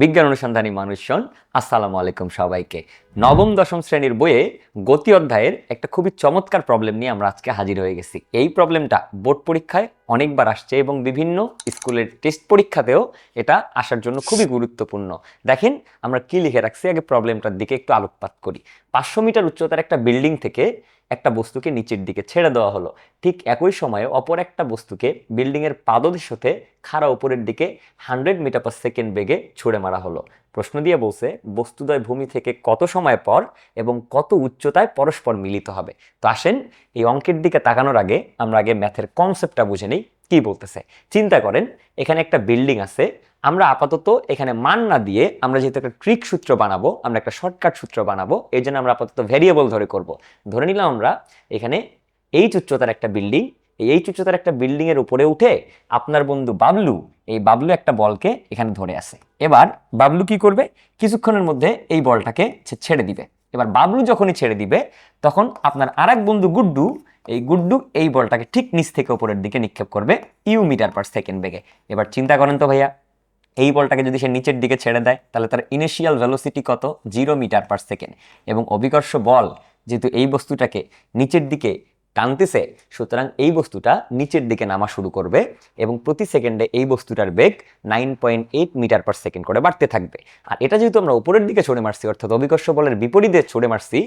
বিজ্ঞান অনুসন্ধানী মানুষজন, আসসালামু আলাইকুম সবাইকে। নবম, দশম শ্রেণির বইয়ে গতি অধ্যায়ের একটা খুবই চমৎকার প্রবলেম নিয়ে আমরা আজকে হাজির হয়ে গেছি। এই প্রবলেমটা বোর্ড পরীক্ষায় অনেকবার আসছে এবং বিভিন্ন স্কুলের টেস্ট পরীক্ষাতেও এটা আসার জন্য খুবই গুরুত্বপূর্ণ। দেখেন, আমরা কি লিখে রাখছি? আগে প্রবলেমটার দিকে একটু আলোকপাত করি। পাঁচশো মিটার উচ্চতার একটা বিল্ডিং থেকে একটা বস্তুকে নিচের দিকে ছেড়ে দেওয়া হলো। ঠিক একই সময়ে অপর একটা বস্তুকে বিল্ডিংয়ের পাদদেশ খাড়া উপরের দিকে হান্ড্রেড মিটার পার সেকেন্ড বেগে ছুড়ে মারা হলো। প্রশ্ন দিয়ে বলছে, বস্তুদয় ভূমি থেকে কত সময় পর এবং কত উচ্চতায় পরস্পর মিলিত হবে? তো আসেন, এই অঙ্কের দিকে তাকানোর আগে আমরা আগে ম্যাথের কনসেপ্টটা বুঝে নিই। কি বলতেছে? চিন্তা করেন, এখানে একটা বিল্ডিং আছে, আমরা আপাতত এখানে মান না দিয়ে আমরা যেহেতু একটা ট্রিক সূত্র বানাবো, আমরা একটা শর্টকাট সূত্র বানাবো, এই জন্য আমরা আপাতত ভেরিয়েবল ধরে করব। ধরে নিলাম আমরা এখানে এইচ উচ্চতার একটা বিল্ডিং এই উচ্চতার একটা বিল্ডিং এর উপরে উঠে আপনার বন্ধু বাবলু, এই বাবলু একটা বলকে এখানে ধরে আসে এবার বাবলু কি করবে? কিছুক্ষণের মধ্যে এই বলটাকে ছেড়ে দিবে। এবার বাবলু যখনই ছেড়ে দিবে, তখন আপনার আর এক বন্ধু গুড্ডু, এই গুড্ডু এই বলটাকে ঠিক নিচ থেকে উপরের দিকে নিক্ষেপ করবে ইউ মিটার পার সেকেন্ড বেগে। এবার চিন্তা করেন তো ভাইয়া, এই বলটাকে যদি সে নিচের দিকে ছেড়ে দেয়, তাহলে তার ইনিশিয়াল ভেলোসিটি কত? Zero metre per second. এবং অভিকর্ষ বল, যেহেতু এই বস্তুটাকে নিচের দিকে টানতেছে, সুতরাং এই বস্তুটা নিচের দিকে নামা শুরু করবে এবং প্রতি সেকেন্ডে এই বস্তুটার বেগ nine point eight metre per second করে বাড়তে থাকবে। আর এটা যেহেতু আমরা উপরের দিকে ছড়ে মারছি, অর্থাৎ অভিকর্ষ বলের বিপরীতে ছড়ে মারছি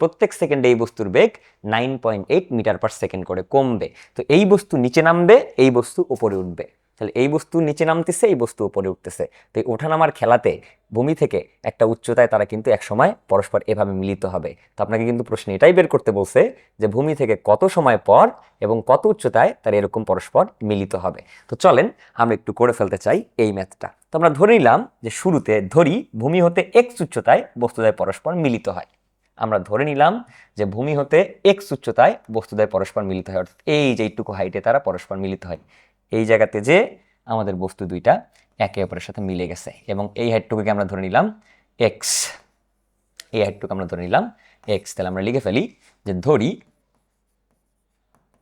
প্রত্যেক সেকেন্ডে এই বস্তুর বেগ nine point eight metre per second করে কমবে। তো এই বস্তু নিচে নামবে, এই বস্তু উপরে উঠবে। তাহলে এই বস্তু নিচে নামতেছে, এই বস্তু উপরে উঠতেছে। তো এই ওঠানামার খেলাতে ভূমি থেকে একটা উচ্চতায় তারা কিন্তু একসময় পরস্পর এভাবে মিলিত হবে। তো আপনাকে কিন্তু প্রশ্ন এটাই বের করতে বলছে যে ভূমি থেকে কত সময় পর এবং কত উচ্চতায় তারা এরকম পরস্পর মিলিত হবে। তো চলেন আমরা একটু করে ফেলতে চাই এই ম্যাথটা। তো আমরা ধরে নিলাম যে শুরুতে ধরি ভূমি হতে এক্স উচ্চতায় বস্তুদায় পরস্পর মিলিত হয়। আমরা ধরে নিলাম যে ভূমি হতে এক্স উচ্চতায় বস্তুদায় পরস্পর মিলিত হয়। অর্থাৎ এই যে এইটুকু হাইটে তারা পরস্পর মিলিত হয়। এই জায়গাতে যে আমাদের বস্তু দুইটা একে অপরের সাথে মিলে গেছে। এবং এই হাইটটুকুকে আমরা ধরে নিলাম এক্স এই হাইটটুকু আমরা ধরে নিলাম এক্স তাহলে আমরা লিখে ফেলি যে ধরি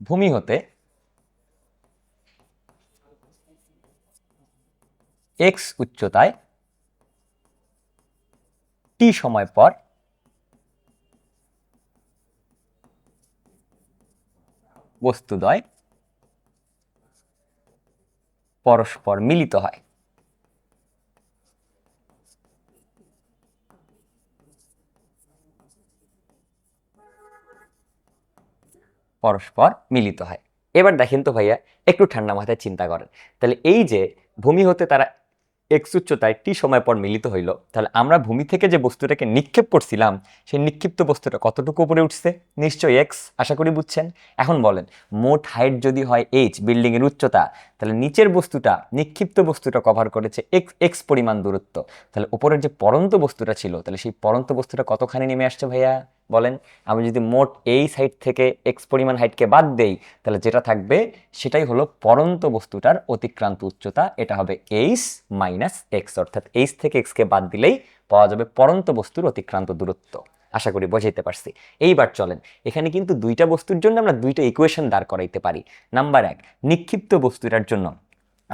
ভূমি হতে এক্স উচ্চতায় টি সময় পর বস্তুদ্বয় পরস্পর মিলিত হয়। পরস্পর মিলিত হয়। এবার দেখেন তো ভাইয়া, একটু ঠান্ডা মাথায় চিন্তা করেন। তাহলে এই যে ভূমি হতে তারা এক্স উচ্চতায় টি সময় পর মিলিত হইল। তাহলে আমরা ভূমি থেকে যে বস্তুটাকে নিক্ষেপ করছিলাম, সেই নিক্ষিপ্ত বস্তুটা কতটুকু উপরে উঠছে? নিশ্চয়ই এক্স আশা করি বুঝছেন? এখন বলেন, মোট হাইট যদি হয় এইচ বিল্ডিং এর উচ্চতা, তাহলে নিচের বস্তুটা, নিক্ষিপ্ত বস্তুটা কভার করেছে এক্স এক্স পরিমাণ দূরত্ব। তাহলে উপরের যে পরন্ত বস্তুটা ছিল, তাহলে সেই পরন্ত বস্তুটা কতখানি নেমে আসছে ভাইয়া? বলেন, আমি যদি মোট এই সাইড থেকে এক্স পরিমাণ হাইটকে বাদ দেই, তাহলে যেটা থাকবে, সেটাই হলো পরন্ত বস্তুটার অতিক্রান্ত উচ্চতা। এটা হবে এইচ মাইনাস এক্স অর্থাৎ এইচ থেকে এক্সকে বাদ দিলেই পাওয়া যাবে পরন্ত বস্তুর অতিক্রান্ত দূরত্ব। আশা করি বোঝাইতে পারছি। এইবার চলেন, এখানে কিন্তু দুইটা বস্তুর জন্য আমরা দুইটা ইকুয়েশন দাঁড় করাইতে পারি। নাম্বার এক, নিক্ষিপ্ত বস্তুটার জন্য।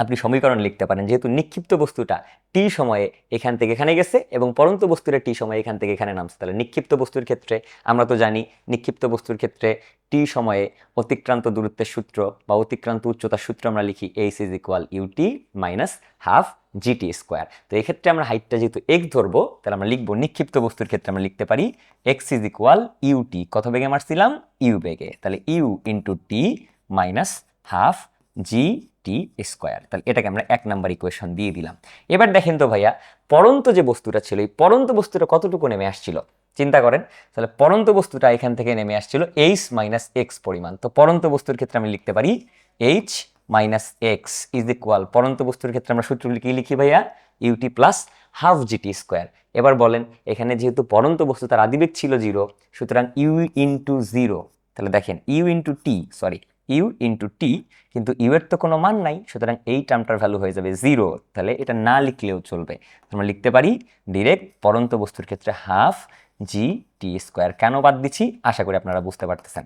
আপনি সমীকরণ লিখতে পারেন। যেহেতু নিক্ষিপ্ত বস্তুটা টি সময়ে এখান থেকে এখানে গেছে এবং পরন্ত বস্তুটা টি সময়ে এখান থেকে এখানে নামছে। তাহলে নিক্ষিপ্ত বস্তুর ক্ষেত্রে আমরা তো জানি নিক্ষিপ্ত বস্তুর ক্ষেত্রে টি সময়ে অতিক্রান্ত দূরত্বের সূত্র বা অতিক্রান্ত উচ্চতার সূত্র আমরা লিখি H is equal UT minus half GT square তো এক্ষেত্রে আমরা হাইটটা যেহেতু এক্স ধরবো, তাহলে আমরা লিখব নিক্ষিপ্ত বস্তুর ক্ষেত্রে আমরা লিখতে পারি এক্স ইজ ইকুয়াল ইউটি কত বেগে মারছিলাম? ইউ বেগে। তাহলে U into T minus half G T square. তাহলে এটাকে আমরা এক নাম্বার ইকুয়েশন দিয়ে দিলাম। এবার দেখেন তো ভাইয়া, পরন্ত যে বস্তুটা ছিল, এই পরন্ত বস্তুটা কতটুকু নেমে আসছিল? চিন্তা করেন, তাহলে পরন্ত বস্তুটা এখান থেকে নেমে আসছিল এইচ মাইনাস এক্স পরিমাণ। তো পরন্ত বস্তুর ক্ষেত্রে আমি লিখতে পারি H minus X is equal পরন্ত বস্তুর ক্ষেত্রে আমরা সূত্র কি লিখি ভাইয়া? UT plus half GT square এবার বলেন, এখানে যেহেতু পরন্ত বস্তু তার আদিবেগ ছিল জিরো সুতরাং ইউ ইন্টু জিরো তাহলে দেখেন U into T sorry U into T, কিন্তু ইউ এর তো কোনো মান নাই, সুতরাং এই টার্মটার ভ্যালু হয়ে যাবে জিরো। তাহলে এটা না লিখলেও চলবে। আমরা লিখতে পারি ডিরেক্ট পরন্ত বস্তুর ক্ষেত্রে হাফ জি টি স্কোয়ার কেন বাদ দিচ্ছি? আশা করি আপনারা বুঝতে পারতেছেন।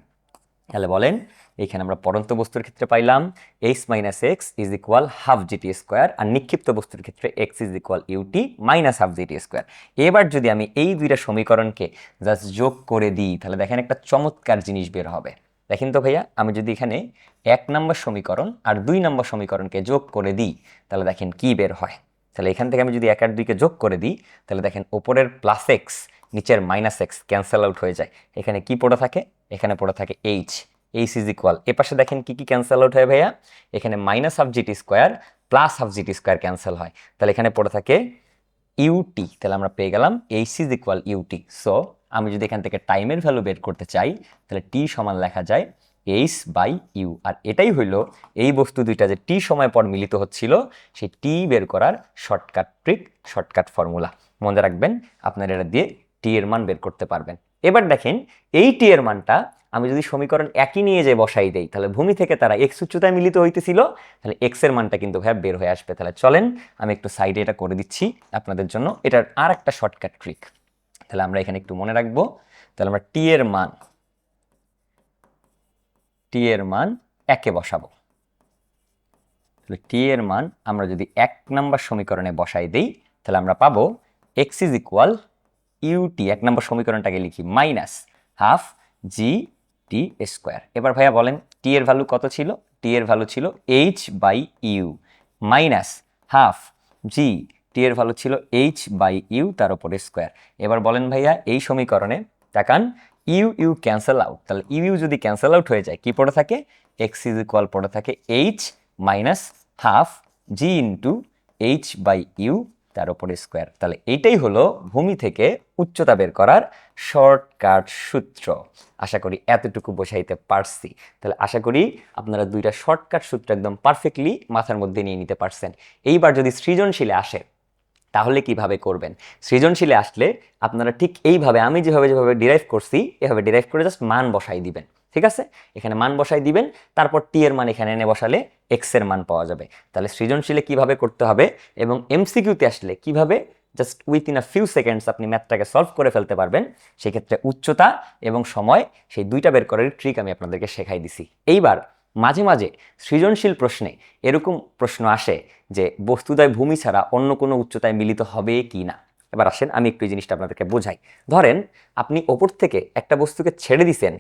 তাহলে বলেন, এখানে আমরা পরন্ত বস্তুর ক্ষেত্রে পাইলাম H minus X is equal half GT square আর নিক্ষিপ্ত বস্তুর ক্ষেত্রে X is equal UT minus half GT square এবার যদি আমি এই দুইটা সমীকরণকে জাস্ট যোগ করে দিই, তাহলে দেখেন একটা চমৎকার জিনিস বের হবে। দেখেন তো ভাইয়া, আমি যদি এখানে এক নম্বর সমীকরণ আর দুই নম্বর সমীকরণকে যোগ করে দিই, তাহলে দেখেন কি বের হয়? তাহলে এখান থেকে আমি যদি এক আর দুইকে যোগ করে দিই, তাহলে দেখেন ওপরের প্লাস এক্স নিচের মাইনাস এক্স ক্যান্সেল আউট হয়ে যায়। এখানে কি পড়ে থাকে? এখানে পড়ে থাকে এইচ এইচ ইজ ইকুয়াল এ পাশে দেখেন কি কি ক্যান্সেল আউট হয় ভাইয়া? এখানে minus half GT square plus half GT square cancel হয়। তাহলে এখানে পড়ে থাকে ইউটি তাহলে আমরা পেয়ে গেলাম H is equal UT so আমি যদি এখান থেকে টাইমের ভ্যালু বের করতে চাই, তাহলে টি সমান লেখা যায় এইস বাই ইউ আর এটাই হইল এই বস্তু দুইটা যে টি সময় পর মিলিত হচ্ছিল, সেই টি বের করার শর্টকাট ট্রিক শর্টকাট ফর্মুলা মনে রাখবেন, আপনারা এটা দিয়ে টি এর মান বের করতে পারবেন। এবার দেখেন, এই টি এর মানটা আমি যদি সমীকরণ একই নিয়ে যে বসাই দেই, তাহলে ভূমি থেকে তারা এক্স উচ্চতায় মিলিত হইতেছিল, তাহলে এক্সের মানটা কিন্তু ভাইয়া বের হয়ে আসবে। তাহলে চলেন, আমি একটু সাইডে এটা করে দিচ্ছি, আপনাদের জন্য এটার আর একটা শর্টকাট ট্রিক তাহলে আমরা এখানে একটু মনে রাখব। তাহলে আমরা টি এর মান টি এর মান একে বসাবো। তাহলে টি এর মান আমরা যদি এক নম্বর সমীকরণে বসাই দেই, তাহলে আমরা পাবো এক্স ইজ ইকুয়াল ইউটি এক নম্বর সমীকরণটাকে লিখি minus half G T square এবার ভাইয়া বলেন টি এর ভ্যালু কত ছিল? টি এর ভ্যালু ছিল H by U minus half G T এর ভ্যালু ছিল এইচ বাই ইউ তার উপরে স্কোয়ার এবার বলেন ভাইয়া, এই সমীকরণে তাকান ইউ ইউ ক্যান্সেল আউট তাহলে ইউ ইউ যদি ক্যান্সেল আউট হয়ে যায়, কি পড়ে থাকে? এক্স ইজ ইকুয়াল পড়ে থাকে H minus half G into H by U তার উপরে স্কোয়ার তাহলে এইটাই হলো ভূমি থেকে উচ্চতা বের করার শর্টকাট সূত্র। আশা করি এতটুকু বোঝাইতে পারছি। তাহলে আশা করি আপনারা দুইটা শর্টকাট সূত্র একদম পারফেক্টলি মাথার মধ্যে নিয়ে নিতে পারছেন। এইবার যদি সৃজনশীলে আসে তাহলে কীভাবে করবেন? সৃজনশীলে আসলে আপনারা ঠিক এইভাবে, আমি যেভাবে যেভাবে ডিরাইভ করছি, এভাবে ডিরাইভ করে জাস্ট মান বসাই দিবেন, ঠিক আছে? এখানে মান বসাই দিবেন, তারপর টি এর মান এখানে এনে বসালে এক্সের মান পাওয়া যাবে। তাহলে সৃজনশীলে কীভাবে করতে হবে এবং এমসিকিউতে আসলে কীভাবে just within a few seconds আপনি ম্যাথটাকে সলভ করে ফেলতে পারবেন, সেক্ষেত্রে উচ্চতা এবং সময়, সেই দুইটা বের করার ট্রিক আমি আপনাদেরকে শেখাই দিছি। এইবার মাঝে মাঝে সৃজনশীল প্রশ্নে এরকম প্রশ্ন আসে যে বস্তুদয় ভূমি ছাড়া অন্য কোনো উচ্চতায় মিলিত হবে কি না? এবার আসেন, আমি একটু এই জিনিসটা আপনাদেরকে বোঝাই। ধরেন, আপনি ওপর থেকে একটা বস্তুকে ছেড়ে দিছেন,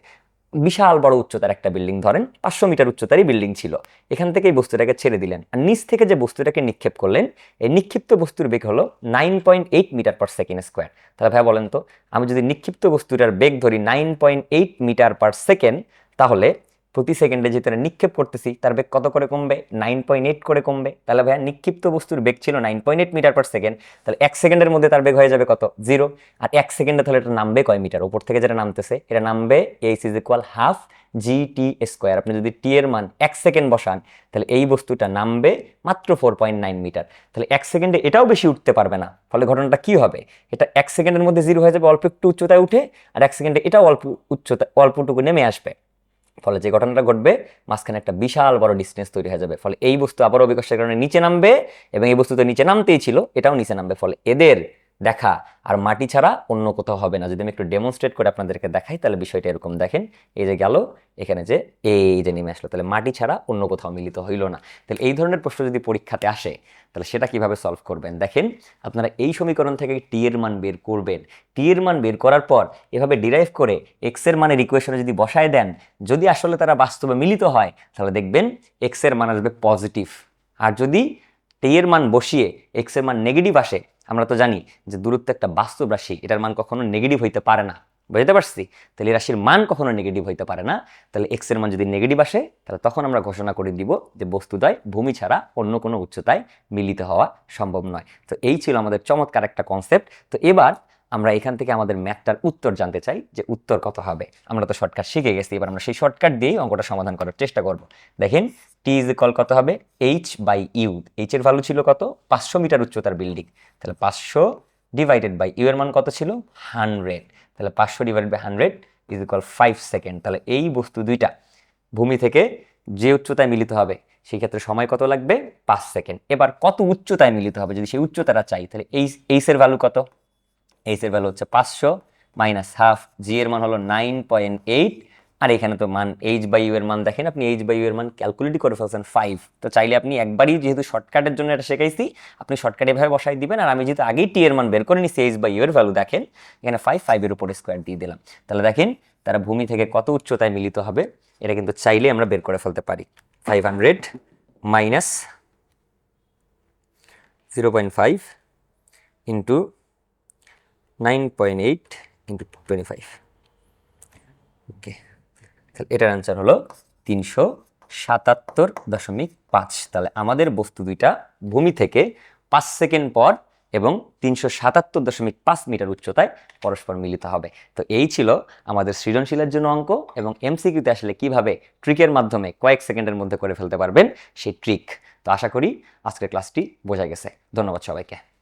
বিশাল বড় উচ্চতার একটা বিল্ডিং, ধরেন পাঁচশো মিটার উচ্চতারই বিল্ডিং ছিল। এখান থেকে এই বস্তুটাকে ছেড়ে দিলেন। আর নিচ থেকে যে বস্তুটাকে নিক্ষেপ করলেন, এই নিক্ষিপ্ত বস্তুর বেগ হলো nine point eight metre per second square তাহলে ভাই বলেন তো, আমি যদি নিক্ষিপ্ত বস্তুটার বেগ ধরি nine point eight metre per second তাহলে প্রতি সেকেন্ডে যেটা নিক্ষেপ করতেছি তার বেগ কত করে কমবে? নাইন পয়েন্ট এইট করে কমবে। তাহলে ভাইয়া নিক্ষিপ্ত বস্তুর বেগ ছিল nine point eight metre per second তাহলে এক সেকেন্ডের মধ্যে তার বেগ হয়ে যাবে কত? জিরো আর এক সেকেন্ডে তাহলে এটা নামবে কয় মিটার উপর থেকে যেটা নামতেছে, এটা নামবে H is equal half G T square আপনি যদি টি এর মান এক সেকেন্ড বসান, তাহলে এই বস্তুটা নামবে মাত্র ফোর পয়েন্ট নাইন মিটার তাহলে এক সেকেন্ডে এটাও বেশি উঠতে পারবে না। ফলে ঘটনাটা কি হবে? এটা এক সেকেন্ডের মধ্যে জিরো হয়ে যাবে, অল্প একটু উচ্চতায় উঠে, আর এক সেকেন্ডে এটাও অল্প উচ্চতা, অল্পটুকু নেমে আসবে। ফলে যে ঘটনাটা ঘটবে, মাঝখানে একটা বিশাল বড় ডিস্টেন্স তৈরি হয়ে যাবে। ফলে এই বস্তু আবারও বিকশের কারণে নিচে নামবে এবং এই বস্তু তো নিচে নামতেই ছিল, এটাও নিচে নামবে। ফলে এদের দেখা। আর মাটি ছাড়া অন্য কোথাও হবে না। যদি আমি একটু ডেমনস্ট্রেট করে আপনাদেরকে দেখাই, তাহলে বিষয়টা এরকম। দেখেন, এই যে গেল, এখানে যে এই যে নেমে আসলো। তাহলে মাটি ছাড়া অন্য কোথাও মিলিত হইল না। তাহলে এই ধরনের প্রশ্ন যদি পরীক্ষাতে আসে, তাহলে সেটা কীভাবে সলভ করবেন? দেখেন, আপনারা এই সমীকরণ থেকে টি এর মান বের করবেন। টি এর মান বের করার পর এভাবে ডিরাইভ করে এক্সের মানের ইকুয়েশনে যদি বসায় দেন, যদি আসলে তারা বাস্তবে মিলিত হয়, তাহলে দেখবেন এক্সের মান আসবে পজিটিভ আর যদি টি এর মান বসিয়ে এক্সের মান নেগেটিভ আসে আমরা তো জানি যে দূরত্ব একটা বাস্তব রাশি, এটার মান কখনো নেগেটিভ হইতে পারে না। বুঝতে পারছি? তাহলে রাশির মান কখনো নেগেটিভ হইতে পারে না। তাহলে এক্সের মান যদি নেগেটিভ আসে, তাহলে তখন আমরা ঘোষণা করে দিব যে বস্তুদয় ভূমি ছাড়া অন্য কোনো উচ্চতায় মিলিত হওয়া সম্ভব নয়। তো এই ছিল আমাদের চমৎকার একটা কনসেপ্ট তো এবার আমরা এখান থেকে আমাদের ম্যাথটার উত্তর জানতে চাই যে উত্তর কত হবে। আমরা তো শর্টকাট শিখে গেছি, এবার আমরা সেই শর্টকাট দিয়েই অঙ্কটা সমাধান করার চেষ্টা করব। দেখেন টি ইজ কল কত হবে? এইচ বাই ইউ এইচ এর ভ্যালু ছিল কত? পাঁচশো মিটার উচ্চতার বিল্ডিং তাহলে পাঁচশো ডিভাইডেড বাই ইউ এর মান কত ছিল? হান্ড্রেড তাহলে পাঁচশো divided by hundred is equal five second তাহলে এই বস্তু দুইটা ভূমি থেকে যে উচ্চতায় মিলিত হবে, সেই ক্ষেত্রে সময় কত লাগবে? পাঁচ সেকেন্ড এবার কত উচ্চতায় মিলিত হবে? যদি সেই উচ্চতাটা চাই, তাহলে এই এইচের ভ্যালু কত? এইচের ভ্যালু হচ্ছে পাঁচশো মাইনাস হাফ জি এর মান হলো নাইন পয়েন্ট এইট আর এখানে তো মান এইচ বাই ইউ এর মান দেখেন, আপনি এইচ বাই ইউ এর মান ক্যালকুলেটই করে ফেলছেন ফাইভ তো চাইলে আপনি একবারই যেহেতু শর্টকাটের জন্য এটা শেখাইছি, আপনি শর্টকাট এভাবে বসাই দিবেন, আর আমি যেহেতু আগেই টি এর মান বের করে নিছি এইচ বাই ইউ এর ভ্যালু দেখেন, এখানে ফাইভ ফাইভের উপরে স্কোয়ার দিয়ে দিলাম। তাহলে দেখেন, তারা ভূমি থেকে কত উচ্চতায় মিলিত হবে, এটা কিন্তু চাইলে আমরা বের করে ফেলতে পারি। Five hundred minus zero point five into nine point eight into twenty five okay তাহলে এটার অ্যান্সার হলো তিনশো সাতাত্তর দশমিক পাঁচ। তাহলে আমাদের বস্তু দুইটা ভূমি থেকে পাঁচ সেকেন্ড পর এবং তিনশো সাতাত্তর দশমিক পাঁচ মিটার উচ্চতায় পরস্পর মিলিত হবে। তো এই ছিল আমাদের সৃজনশীলের জন্য অঙ্ক এবং এমসিকিউতে আসলে কীভাবে ট্রিকের মাধ্যমে কয়েক সেকেন্ডের মধ্যে করে ফেলতে পারবেন সেই ট্রিক। তো আশা করি আজকের ক্লাসটি বোঝা গেছে। ধন্যবাদ সবাইকে।